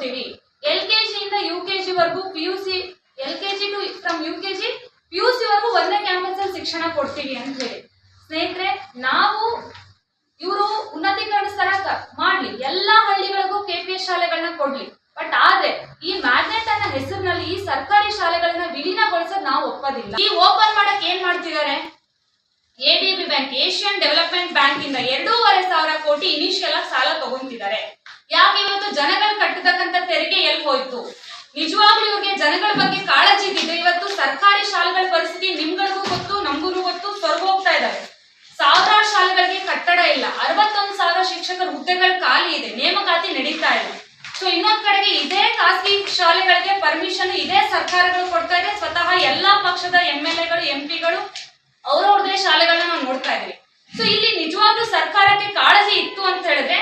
ಕೊಡ್ತೀವಿ L K G ಇಂದ U K G ವರೆಗೂ P U C, L K G to from U K G, P U C ವರೆಗೂ ಒಂದೇ campus ಅಲ್ಲಿ ಶಿಕ್ಷಣ ಕೊಡ್ತೀವಿ ಅಂತ ಹೇಳಿ. ಸ್ನೇಹಿತರೆ, ನಾವು ಇವರು ಉನ್ನತೀಕರಣ ಸ್ಥಳ ಮಾಡ್ಲಿ. ಎಲ್ಲಾ ಹಳ್ಳಿಗಳಿಗೂ ಕೆ ಪಿ ಎಸ್ ಶಾಲೆಗಳನ್ನ ಕೊಡ್ಲಿ. ಬಟ್ ಆದ್ರೆ, ಈ ಮ್ಯಾಗ್ನೆಟ್ ಅನ್ನ ಹೆಸರಿನಲ್ಲಿ ಈ ಸರ್ಕಾರಿ ಶಾಲೆಗಳನ್ನ ವಿಲೀನಗೊಳಿಸೋದ್ ನಾವು ಒಪ್ಪೋದಿಲ್ಲ. ಈ ಓಪನ್ ಮಾಡಕ್ ಏನ್ ಮಾಡ್ತಿದ್ದಾರೆ? B bank, Asian development bank ಇಂದ ಎರಡೂವರೆ ಸಾವಿರ ಕೋಟಿ ಇನಿಷಿಯಲ್ ಆಗಿ ಸಾಲ ತಗೊಂತಿದ್ದಾರೆ. ಯಾಕೆ ಇವತ್ತು ಜನಗಳ ಎಲ್ಲಿ ಹೋಯ್ತು. ನಿಜವಾಗ್ಲೂ ಇವ್ರಿಗೆ ಜನಗಳ ಬಗ್ಗೆ ಕಾಳಜಿ ಇದ್ದಿದ್ರೆ ಇವತ್ತು ಸರ್ಕಾರಿ ಶಾಲೆಗಳ ಪರಿಸ್ಥಿತಿ ನಿಮ್ಗಳಿಗೂ ಗೊತ್ತು ನಮ್ಗೂ ಗೊತ್ತು ಸ್ವರ್ಗ ಹೋಗ್ತಾ ಇದ್ದಾರೆ. ಸಾವಿರಾರು ಶಾಲೆಗಳಿಗೆ ಕಟ್ಟಡ ಇಲ್ಲ. ಅರವತ್ತೊಂದು ಸಾವಿರ ಶಿಕ್ಷಕರ ಹುದ್ದೆಗಳು ಖಾಲಿ ಇದೆ. ನೇಮಕಾತಿ ನಡೀತಾ ಇದೆ. ಸೊ ಇನ್ನೊಂದ್ ಕಡೆಗೆ ಇದೇ ಖಾಸಗಿ ಶಾಲೆಗಳಿಗೆ ಪರ್ಮಿಷನ್ ಇದೇ ಸರ್ಕಾರಗಳು ಕೊಡ್ತಾ ಇದೆ. ಸ್ವತಃ ಎಲ್ಲಾ ಪಕ್ಷದ ಎಂ ಎಲ್ ಎಗಳು, ಎಂ ಪಿಗಳು ಅವ್ರವ್ರದೇ ಶಾಲೆಗಳನ್ನ ನೋಡ್ತಾ ಇದೀವಿ ಸೊ ಇಲ್ಲಿ ನಿಜವಾಗ್ಲೂ ಸರ್ಕಾರಕ್ಕೆ ಕಾಳಜಿ ಇತ್ತು ಅಂತ ಹೇಳಿದ್ರೆ